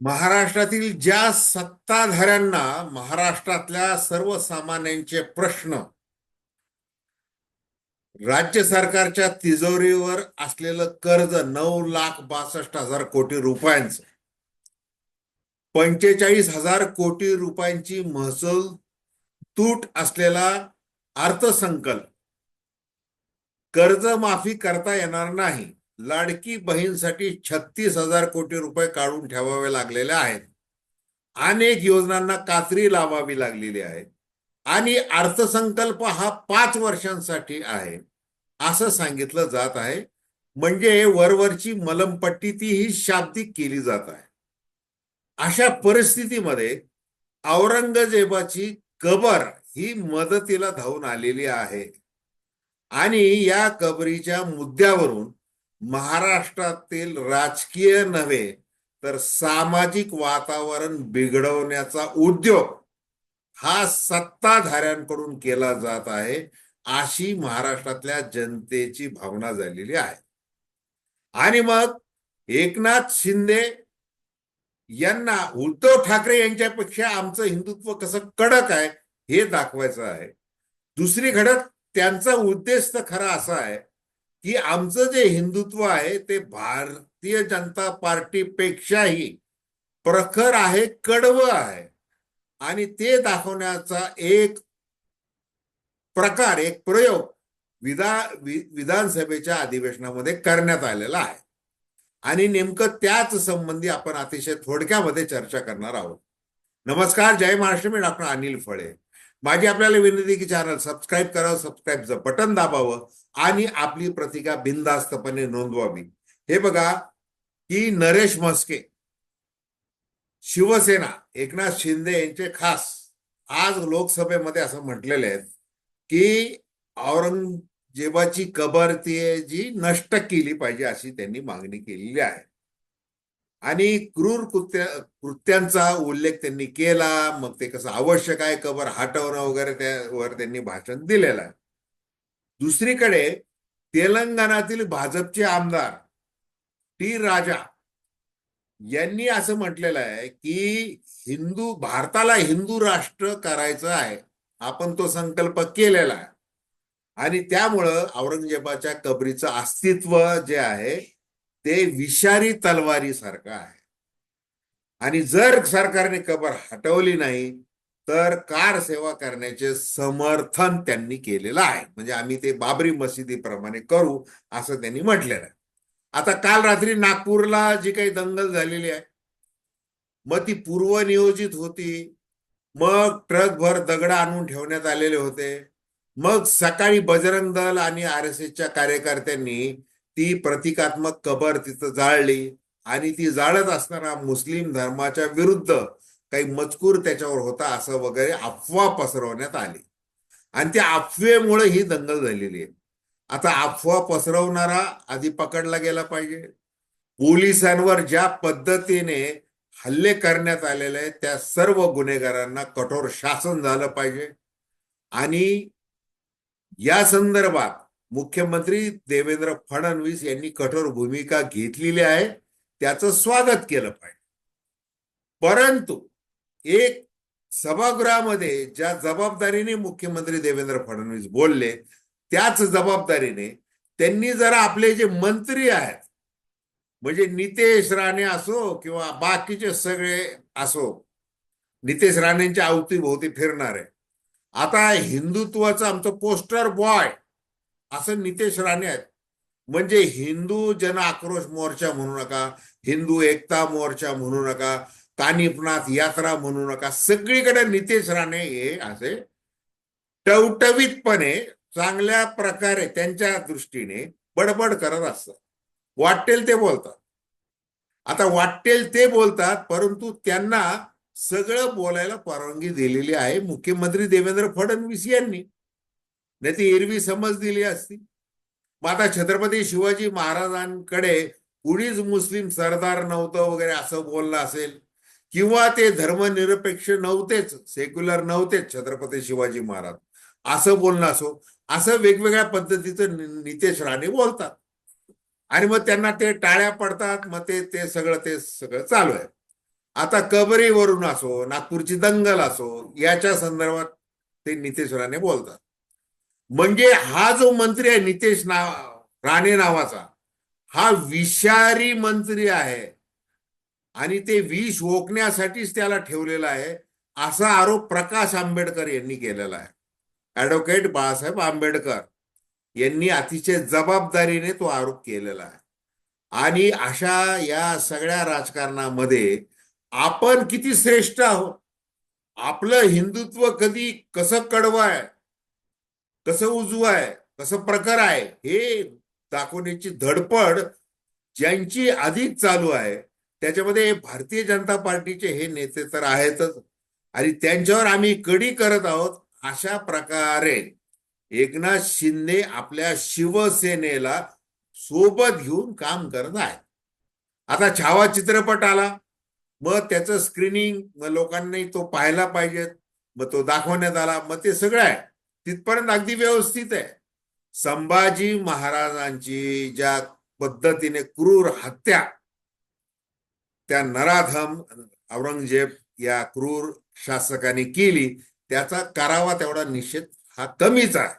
महाराष्ट्रातील ज्या सत्ताधाऱ्यांना महाराष्ट्रातल्या सर्वसामान्यांचे प्रश्न राज्य सरकारच्या तिजोरीवर असलेलं कर्ज नऊ लाख बासष्ट हजार कोटी रुपयांचं. पंचेचाळीस हजार कोटी रुपयांची महसूल तूट असलेला अर्थसंकल्प. कर्जमाफी करता येणार नाही. लाडकी बहीणसाठी छत्तीस हजार कोटी रुपये काढून ठेवावे लागलेले आहेत. अनेक योजनांना कात्री लावावी लागलेली आहे. आणि अर्थसंकल्प हा पाच वर्षांसाठी आहे. असं सांगितलं जात आहे. म्हणजे वरवरची मलमपट्टी ती ही शाब्दिक केली जात आहे. अशा परिस्थितीमध्ये औरंगजेबाची कबर ही मदतीला धावून आलेली आहे. आणि या कबरीच्या मुद्द्यावरून महाराष्ट्रातील राजकीय नव्हे तर सामाजिक वातावरण बिघडवण्याचा उद्योग हा सत्ताधाऱ्यांकडून केला जात आहे अशी महाराष्ट्रातल्या जनतेची भावना झालेली आहे. आणि मग एकनाथ शिंदे यांना उद्धव ठाकरे यांच्यापेक्षा आमचं हिंदुत्व कसं कडक आहे हे दाखवायचं आहे. दुसरी घडत त्यांचा उद्देश तर खरा असा आहे की आमचं जे हिंदुत्व आहे ते भारतीय जनता पार्टीपेक्षाही प्रखर आहे कडवं आहे. आणि ते दाखवण्याचा एक प्रकार एक प्रयोग विधा वि- विधानसभेच्या अधिवेशनामध्ये करण्यात आलेला आहे. आणि नेमकं त्याच संबंधी आपण अतिशय थोडक्यामध्ये चर्चा करणार आहोत. नमस्कार जय महाराष्ट्र मी डॉक्टर अनिल फळे. माझी आपल्याला विनंती की चॅनल सबस्क्राईब करावं सबस्क्राईबचं बटन दाबावं आणि आपली प्रतिका बिनधास्तपणे नोंदवावी. हे बघा की नरेश म्हस्के शिवसेना एकनाथ शिंदे यांचे खास आज लोकसभेमध्ये असं म्हटलेले आहेत की औरंगजेबाची कबर ती आहे जी नष्ट केली पाहिजे अशी त्यांनी मागणी केलेली आहे. आणि क्रूर कृत्य कृत्यांचा उल्लेख त्यांनी केला मग ते कसं आवश्यक आहे कबर हटवणं वगैरे त्यावर त्यांनी भाषण दिलेलं आहे. दुसरीकडे तेलंगणातील भाजपचे आमदार टी राजा यांनी असं म्हटलेलं आहे की हिंदू भारताला हिंदू राष्ट्र करायचं आहे आपण तो संकल्प केलेला आहे. आणि त्यामुळं औरंगजेबाच्या कबरीचं अस्तित्व जे आहे ते विषारी तलवारीसारखं आहे. आणि जर सरकारने कबर हटवली नाही तर कार सेवा करण्याचे समर्थन त्यांनी केलेलं आहे. म्हणजे आम्ही ते बाबरी मशिदीप्रमाणे करू असं त्यांनी म्हटलेलं आहे. आता काल रात्री नागपूरला जी काही दंगल झालेली आहे मग ती पूर्वनियोजित होती. मग ट्रकभर दगड आणून ठेवण्यात आलेले होते. मग सकाळी बजरंग दल आणि आर एस एसच्या कार्यकर्त्यांनी ती प्रतिकात्मक कबर तिथं जाळली आणि ती जाळत असताना मुस्लिम धर्माच्या विरुद्ध काही मजकूर त्याच्यावर होता असं वगैरे अफवा पसरवण्यात आली. आणि त्या अफवेमुळे ही दंगल झालेली आहे. आता अफवा पसरवणारा आधी पकडला गेला पाहिजे. पोलिसांवर ज्या पद्धतीने हल्ले करण्यात आलेले आहेत त्या सर्व गुन्हेगारांना कठोर शासन झालं पाहिजे. आणि या संदर्भात मुख्यमंत्री देवेंद्र फडणवीस यांनी कठोर भूमिका घेतलेली आहे. त्याचं स्वागत केलं पाहिजे. परंतु एक सभागृहामध्ये ज्या जबाबदारीने मुख्यमंत्री देवेंद्र फडणवीस बोलले त्याच जबाबदारीने त्यांनी जरा आपले जे मंत्री आहेत म्हणजे नितेश राणे असो किंवा बाकीचे सगळे असो नितेश राणेंच्या अवतीभोवती फिरणारे आता हिंदुत्वाचं आमचं पोस्टर बॉय असं नितेश राणे आहेत. म्हणजे हिंदू जन आक्रोश मोर्चा म्हणू नका हिंदू एकता मोर्चा म्हणू नका कानिपनाथ यात्रा म्हणू नका. सगळीकडे नितेश राणे हे असे टवटवीतपणे चांगल्या प्रकारे त्यांच्या दृष्टीने बडबड करत असतात. वाटेल ते बोलतात. आता वाटेल ते बोलतात परंतु त्यांना सगळं बोलायला परवानगी दिलेली आहे मुख्यमंत्री देवेंद्र फडणवीस यांनी. नाही ती एरवी समज दिली असती. मग आता छत्रपती शिवाजी महाराजांकडे कुणीच मुस्लिम सरदार नव्हतं वगैरे असं बोललं असेल. किंवा ते धर्मनिरपेक्ष नव्हतेच सेक्युलर नव्हतेच छत्रपती शिवाजी महाराज. असं बोलणं असो असं वेगवेगळ्या पद्धतीचं नितेश राणे बोलतात. आणि मग त्यांना ते टाळ्या पडतात मग ते ते सगळं ते सगळं चालू आहे. आता कबरीवरून असो नागपूरची दंगल असो याच्या संदर्भात ते नितेश राणे बोलतात. म्हणजे हा जो मंत्री आहे नितेश नाव राणे नावाचा हा विषारी मंत्री आहे. आणि ते विष ओकण्यासाठीच त्याला ठेवलेलं आहे असा आरोप प्रकाश आंबेडकर यांनी केलेला आहे. ऍडव्होकेट बाळासाहेब आंबेडकर यांनी अतिशय जबाबदारीने तो आरोप केलेला आहे. आणि अशा या सगळ्या राजकारणामध्ये आपण किती श्रेष्ठ आहोत? आपलं हिंदुत्व कधी कसं कडवं आहे कसं उजवं आहे कसं प्रकार आहे हे दाखवण्याची धडपड ज्यांची अधिक चालू आहे त्याच्यामध्ये भारतीय जनता पार्टीचे हे नेते तर आहेतच. आणि त्यांच्यावर आम्ही कडी करत आहोत अशा प्रकारे एकनाथ शिंदे आपल्या शिवसेनेला सोबत घेऊन काम करत आहेत. आता छावा चित्रपट आला. मग त्याचं स्क्रीनिंग मग लोकांनी तो पाहायला पाहिजे. मग तो दाखवण्यात आला. मग ते सगळं आहे. तिथपर्यंत अगदी व्यवस्थित आहे. संभाजी महाराजांची ज्या पद्धतीने क्रूर हत्या त्या नराधम औरंगजेब या क्रूर शासकाने केली त्याचा करावा तेवढा निषेध हा कमीच आहे.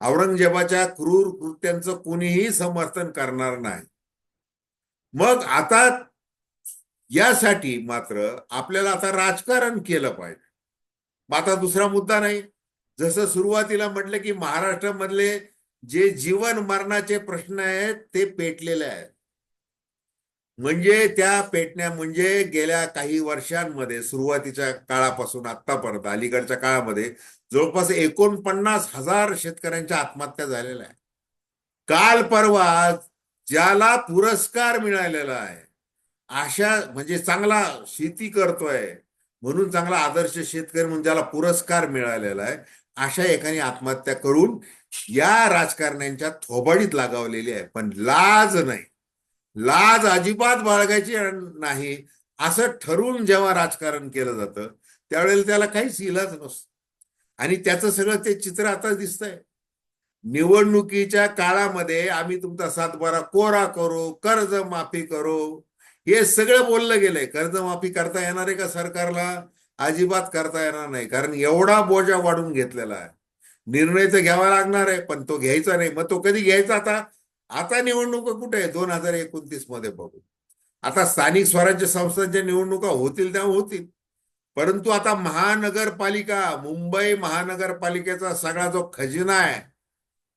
औरंगजेबाच्या क्रूर कृत्यांचं कुणीही समर्थन करणार नाही. मग आता यासाठी मात्र आपल्याला आता राजकारण केलं पाहिजे. आता दुसरा मुद्दा नाही. जसं सुरुवातीला म्हटलं की महाराष्ट्रामधले जे जीवन मरणाचे प्रश्न आहेत ते पेटलेले आहेत. म्हणजे त्या पेटण्या म्हणजे गेल्या काही वर्षांमध्ये सुरुवातीच्या काळापासून आतापर्यंत अलीकडच्या काळामध्ये जवळपास एकोणपन्नास हजार शेतकऱ्यांच्या आत्महत्या झालेल्या आहे काल परवा ज्याला पुरस्कार मिळालेला आहे अशा म्हणजे चांगला शेती करतोय म्हणून चांगला आदर्श शेतकरी म्हणून ज्याला पुरस्कार मिळालेला आहे अशा एकाने आत्महत्या करून या राजकारण्यांच्या थोबाडीत लागावलेली आहे. पण लाज नाही. लाज अजिबात बाळगायची नाही. असं ठरवून जेव्हा राजकारण केलं जातं त्यावेळेला त्याला काहीच इलाज नसतो. आणि त्याचं सगळं ते चित्र आता दिसतंय. निवडणुकीच्या काळामध्ये आम्ही तुमचा सातबारा कोरा करू कर्ज माफी करू. हे सगळं बोललं गेलंय. कर्जमाफी करता येणार आहे का सरकारला? अजिबात करता येणार नाही. कारण एवढा बोजा वाढून घेतलेला आहे. निर्णय तर घ्यावा लागणार आहे पण तो घ्यायचा नाही. मग तो कधी घ्यायचा आता? आता निवडणुका कुठे आहे दोन हजार एकोणतीसमध्ये बघू. आता स्थानिक स्वराज्य संस्थांच्या निवडणुका होतील त्या होतील. परंतु आता महानगरपालिका मुंबई महानगरपालिकेचा सगळा जो खजिना आहे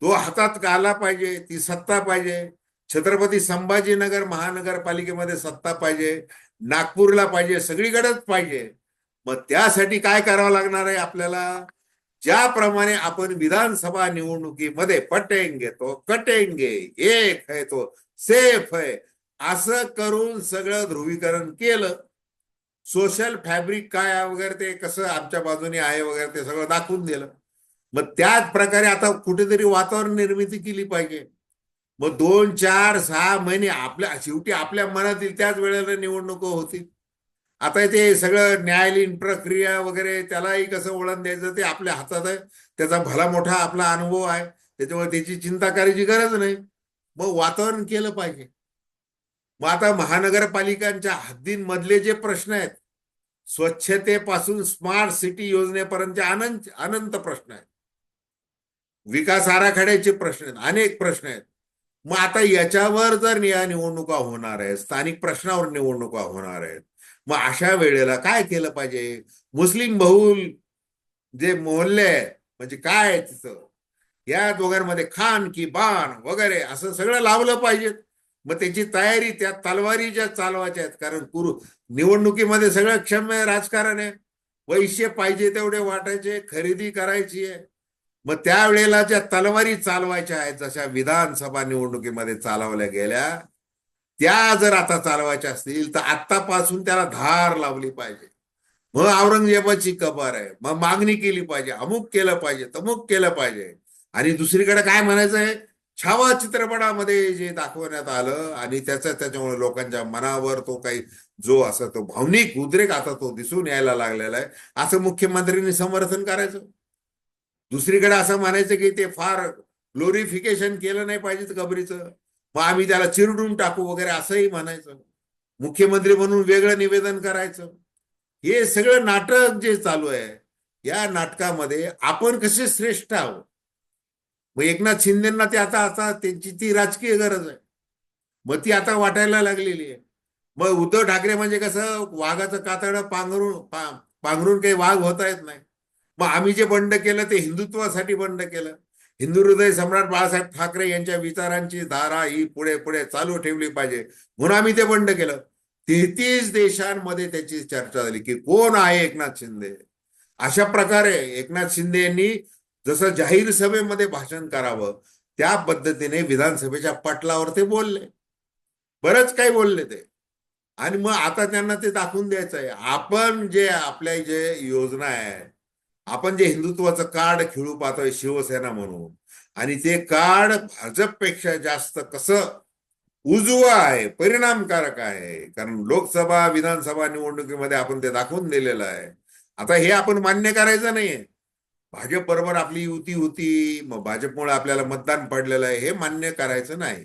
तो हातात आला पाहिजे ती सत्ता पाहिजे. छत्रपती संभाजीनगर महानगरपालिकेमध्ये सत्ता पाहिजे. नागपूरला पाहिजे सगळीकडेच पाहिजे. मग त्यासाठी काय करावं लागणार आहे आपल्याला? ज्याप्रमाणे आपण विधानसभा निवडणुकीमध्ये पटेंगे तो कटेंगे एक है तो सेफ है असं करून सगळं ध्रुवीकरण केलं. सोशल फॅब्रिक काय वगैरे ते कसं आमच्या बाजूने आहे वगैरे ते सगळं दाखवून दिलं. मग त्याच प्रकारे आता कुठेतरी वातावरण निर्मिती केली पाहिजे. मग दोन चार सहा महिने आपल्या शेवटी आपल्या मनातील त्याच वेळेला निवडणुका होतील. आता ते सगळं न्यायालयीन प्रक्रिया वगैरे त्यालाही कसं वळण द्यायचं ते आपल्या हातात आहे. त्याचा भला मोठा आपला अनुभव आहे. त्याच्यामुळे त्याची चिंता करायची गरज नाही. मग वातावरण केलं पाहिजे. मग आता महानगरपालिकांच्या हद्दींमधले जे प्रश्न आहेत स्वच्छतेपासून स्मार्ट सिटी योजनेपर्यंतचे अनंत अनंत प्रश्न आहेत. विकास आराखड्याचे प्रश्न आहेत अनेक प्रश्न आहेत. मग आता याच्यावर जर या निवडणुका होणार आहेत स्थानिक प्रश्नावर निवडणुका होणार आहेत मग अशा वेळेला काय केलं पाहिजे? मुस्लिम बहुल जे मोहल्ले म्हणजे काय तिथं? या दोघांमध्ये खान की बाण वगैरे असं सगळं लावलं पाहिजे. मग त्याची तयारी त्या तलवारी ज्या चालवायच्या आहेत. कारण कुरु निवडणुकीमध्ये सगळं क्षम्य राजकारण आहे. पैसे पाहिजे तेवढे वाटायचे खरेदी करायची आहे. मग त्यावेळेला ज्या तलवारी चालवायच्या आहेत जशा विधानसभा निवडणुकीमध्ये चालवल्या गेल्या त्या जर आता चालवायच्या असतील तर आत्तापासून त्याला धार लावली पाहिजे. मग औरंगजेबाची कबर आहे. मग मागणी केली पाहिजे. अमुक केलं पाहिजे तमुक केलं पाहिजे. आणि दुसरीकडे काय म्हणायचं आहे? छावा चित्रपटामध्ये जे दाखवण्यात आलं आणि त्याचा त्याच्यामुळे लोकांच्या मनावर तो काही जो असा तो भावनिक उद्रेक आता तो दिसून यायला लागलेला आहे. असं मुख्यमंत्र्यांनी समर्थन करायचं? दुसरीकडे असं म्हणायचं की ते फार ग्लोरिफिकेशन केलं नाही पाहिजे कबरीचं. मग आम्ही त्याला चिरडून टाकू वगैरे असंही म्हणायचं. मुख्यमंत्री म्हणून वेगळं निवेदन करायचं. हे सगळं नाटक जे चालू आहे या नाटकामध्ये आपण कसे श्रेष्ठ आहोत? मग एकनाथ शिंदेना ते आता आता त्यांची ती राजकीय गरज आहे. मग ती आता वाटायला लागलेली आहे. मग उद्धव ठाकरे म्हणजे कसं वाघाचं कातडं पांघरून पा- पांघरून काही वाघ होता येत नाही. मग आम्ही जे बंड केलं ते हिंदुत्वासाठी बंड केलं. हिंदू हृदय सम्राट बाळासाहेब ठाकरे यांच्या विचारांची धारा ही पुढे पुढे चालू ठेवली पाहिजे. म्हणून आम्ही ते बंड केलं. तेहतीस देशांमध्ये त्याची चर्चा झाली की कोण आहे एकनाथ शिंदे? अशा प्रकारे एकनाथ शिंदे यांनी जसं जाहीर सभेमध्ये भाषण करावं त्या पद्धतीने विधानसभेच्या पटलावर ते बोलले. बरंच काही बोलले ते. आणि मग आता त्यांना ते दाखवून द्यायचं आहे. आपण जे आपल्या जे योजना आहे आपण जे हिंदुत्वाचं कार्ड खेळू पाहतोय शिवसेना म्हणून आणि ते कार्ड भाजपपेक्षा जास्त कसं उजवं आहे परिणामकारक आहे कारण लोकसभा विधानसभा निवडणुकीमध्ये आपण ते दाखवून दिलेलं आहे. आता हे आपण मान्य करायचं नाहीये. भाजप बरोबर आपली युती होती मग भाजपमुळे आपल्याला मतदान पडलेलं आहे हे मान्य करायचं नाही.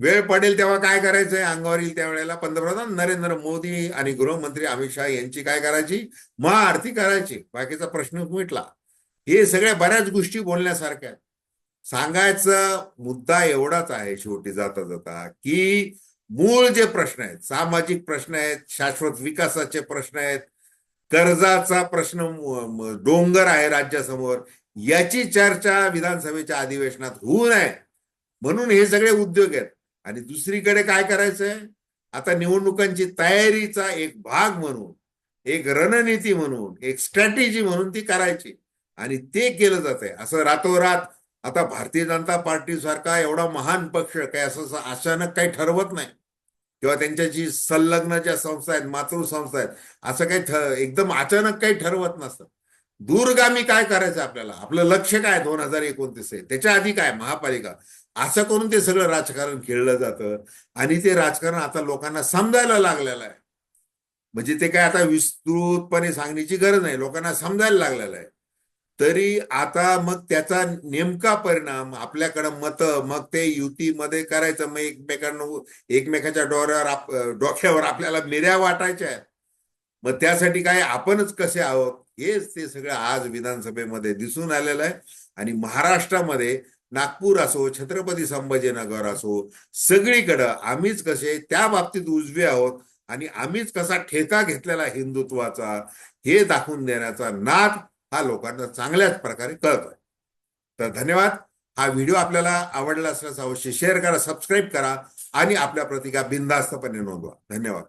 वेळ पडेल तेव्हा काय करायचंय? अंगावर येईल त्यावेळेला पंतप्रधान नरेंद्र मोदी आणि गृहमंत्री अमित शहा यांची काय करायची? महाआरती करायची. बाकीचा प्रश्न मिटला हे सगळ्या बऱ्याच गोष्टी बोलण्यासारख्या आहेत. सांगायचा मुद्दा एवढाच आहे शेवटी जाता जाता की मूळ जे प्रश्न आहेत सामाजिक प्रश्न आहेत शाश्वत विकासाचे प्रश्न आहेत कर्जाचा प्रश्न डोंगर आहे राज्यासमोर याची चर्चा विधानसभेच्या अधिवेशनात होऊ नये. म्हणून हे सगळे उद्योग आहेत. आणि दुसरीकडे काय करायचंय? आता निवडणुकांची तयारीचा एक भाग म्हणून एक रणनीती म्हणून एक स्ट्रॅटेजी म्हणून ती करायची. आणि ते केलं जात आहे असं रातोरात आता भारतीय जनता पार्टी सारखा एवढा महान पक्ष काय असं अचानक काही ठरवत नाही. किंवा त्यांच्या जी संलग्न ज्या संस्था आहेत मातृसंस्था आहेत असं काही एकदम अचानक काही ठरवत नसतं. दूरगामी काय करायचं आपल्याला? आपलं लक्ष काय दोन हजार एकोणतीस आहे त्याच्या आधी काय महापालिका. असं करून ते सगळं राजकारण खेळलं जातं. आणि ते राजकारण आता लोकांना समजायला लागलेलं आहे. म्हणजे ते काय आता विस्तृतपणे सांगण्याची गरज नाही. लोकांना समजायला लागलेलं आहे. तरी आता मग त्याचा नेमका परिणाम आपल्याकडं मतं मग ते युतीमध्ये करायचं मग एकमेकांना एकमेकाच्या डोऱ्यावर आप- डोक्यावर आपल्याला मिऱ्या वाटायच्या आहेत. मग त्यासाठी काय आपणच कसे आहोत? हेच ते सगळं आज विधानसभेमध्ये दिसून आलेलं आहे. आणि महाराष्ट्रामध्ये नागपूर असो छत्रपती संभाजीनगर असो सगळीकडं आम्हीच कसे त्या बाबतीत उजवे आहोत आणि आम्हीच कसा ठेका घेतलेला हिंदुत्वाचा हे दाखवून देण्याचा नाद हा लोकांना चांगल्याच प्रकारे कळतोय. तर धन्यवाद. हा व्हिडिओ आपल्याला आवडला असल्यास अवश्य शेअर करा सबस्क्राईब करा आणि आपल्या प्रतिका बिनधास्तपणे नोंदवा. धन्यवाद.